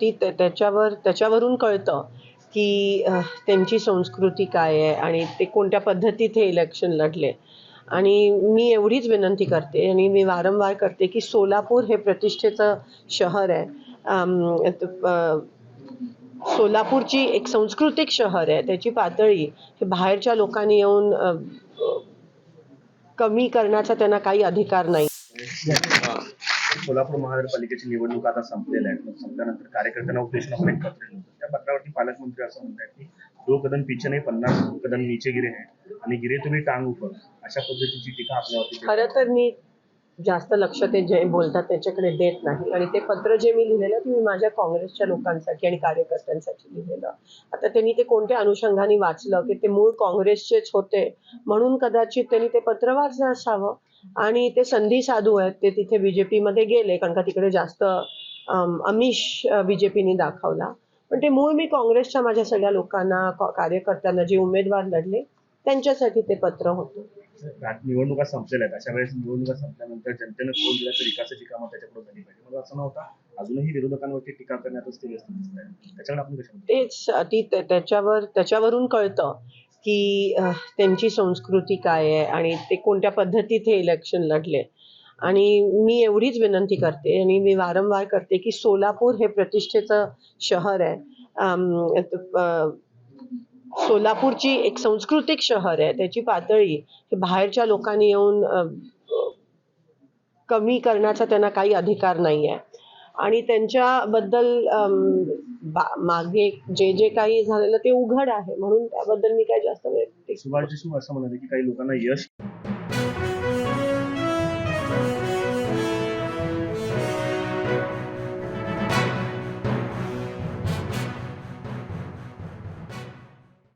ती त्या- त्याच्यावर त्याच्यावरून कळतं की त्यांची संस्कृती काय आहे आणि ते कोणत्या पद्धतीत हे इलेक्शन लढले. आणि मी एवढीच विनंती करते आणि मी वारंवार करते की सोलापूर हे प्रतिष्ठेचं शहर आहे. सोलापूरची एक सांस्कृतिक शहर आहे. त्याची पातळी हे बाहेरच्या लोकांनी येऊन कमी करण्याचा त्यांना काही अधिकार नाही. सोलापूर महानगरपालिकेची निवडणूक आता संपलेल्या आहेत संपल्यानंतर कार्यकर्त्यांना उद्देशून आपण एक पत्र लिहिलं त्या पत्रावरती पालकमंत्री असं म्हणतात की दो कदम पीछे नाही पन्नास कदम नीचे गिरे आहे आणि गिरे तुम्ही टांग उपर अशा पद्धतीची टीका आपल्यावरती खरं तर मी जास्त लक्ष ते जे बोलतात त्याच्याकडे देत नाही. आणि ते पत्र जे मी लिहिलेलं ते मी माझ्या काँग्रेसच्या लोकांसाठी आणि कार्यकर्त्यांसाठी लिहिलेलं. आता त्यांनी ते कोणत्या अनुषंगाने वाचलं की ते मूळ काँग्रेसचेच होते म्हणून कदाचित त्यांनी ते पत्र वाचलं असावं. आणि ते संधी साधू आहेत ते तिथे बीजेपी मध्ये गेले कारण का तिकडे जास्त अमिष बीजेपीने दाखवला. पण ते मूळ मी काँग्रेसच्या माझ्या सगळ्या लोकांना कार्यकर्त्यांना जे उमेदवार लढले त्यांच्यासाठी ते पत्र होतं. निवडणुका संपलेल्या आहेत. अशा वेळेस निवडणुका संपल्यानंतर जनतेनं कौल दिला तर विकासाची कामं त्याच्याकडे झाली पाहिजे. मला असं नव्हतं. अजूनही विरोधकांवरती टीका करण्यातच ते व्यस्त दिसत आहे त्याच्याकडे आपण कशा तेच ती त्या- त्याच्यावर त्याच्यावरून कळतं की त्यांची संस्कृती काय आहे आणि ते कोणत्या पद्धतीत हे इलेक्शन लढले. आणि मी एवढीच विनंती करते आणि मी वारंवार करते की सोलापूर हे प्रतिष्ठेचं शहर आहे. सोलापूरची एक सांस्कृतिक शहर आहे त्याची पातळी हे बाहेरच्या लोकांनी येऊन कमी करण्याचा त्यांना काही अधिकार नाही आहे आणि त्यांच्याबद्दल मागे जे जे काही झालेलं ते उघड आहे म्हणून त्याबद्दल मी काही जास्त असं म्हणाले की काही लोकांना यश